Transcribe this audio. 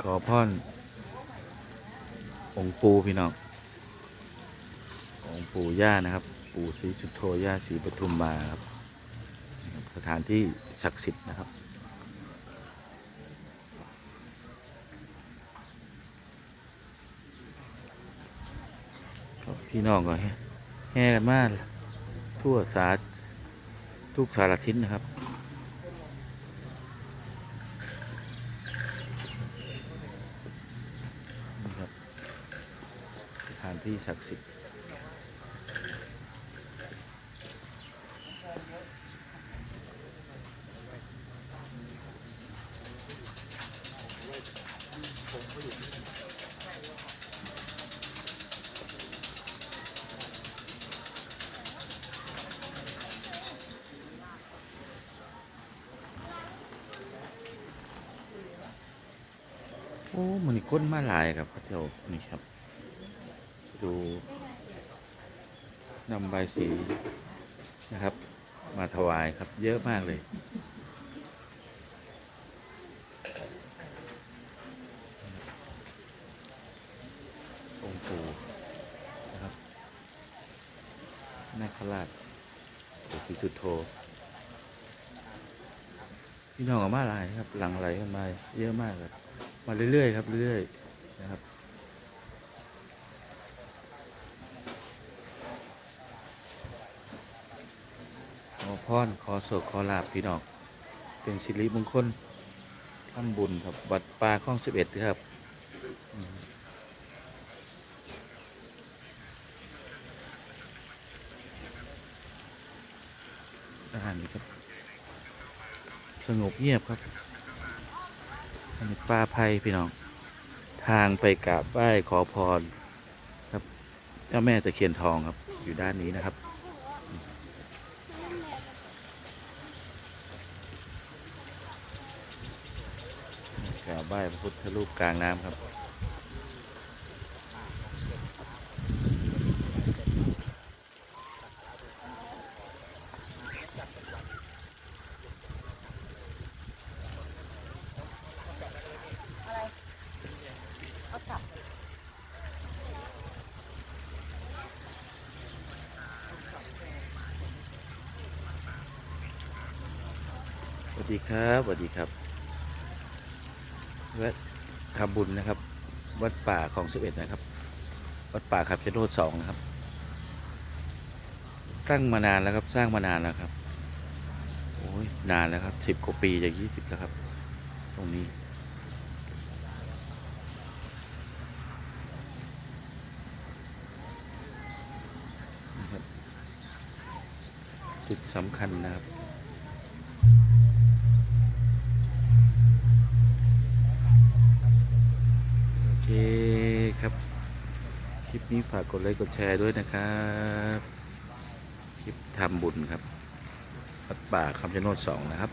ขอพรองค์ปูพี่น้ององค์ปู่ย่านะครับ ปู่ศรีสุโธย่าศรีปทุมมาครับ สถานที่ศักดิ์สิทธิ์นะครับพี่น้องก็แห่แห่กันมาทั่วสาทุกสารทิศนะครับ นี่ครับสถาน ที่ศักดิ์สิทธิ์โอ้มันนี่ก้นมาหลายครับพระเจ้านี่ครับ ดูนำใบสีนะครับ มาถวายครับเยอะมากเลย องค์ปู่นะครับนาคราชปู่ศรีสุโธพี่น้องออกมาหลายครับ หลังไหลกันมาเยอะมากครับมาเรื่อยๆครับ เรื่อยๆนะครับ พรขอโศกขอลาบพี่น้องเป็นสิริมงคลทำบุญครับวัดป่าข้องสิบเอ็ดครับอาหารนี่ครับสงบเงียบครับอันนี้ป่าไผ่พี่น้อง ทางไปกราบไหว้ขอพรครับเจ้าแม่ตะเคียนทองครับ อยู่ด้านนี้นะครับ กราบ ไหว้พระพุทธรูปกลางน้ำครับสวัสดีครับ สวัสดีครับ แวะทำบุญนะครับ วัดป่าของสิบเอ็ดนะครับ วัดป่าขับชะโนดสองนะครับ ตั้งมานานแล้วครับ สร้างมานานแล้วครับ โอ้ยนานแล้วครับสิบกว่าปีจากยี่สิบแล้วครับ ตรงนี้นะครับจุดสำคัญนะครับ นี้ฝากกดไลค์กดแชร์ด้วยนะครับ คลิปทำบุญครับวัดป่าคำชะโนดสองนะครับ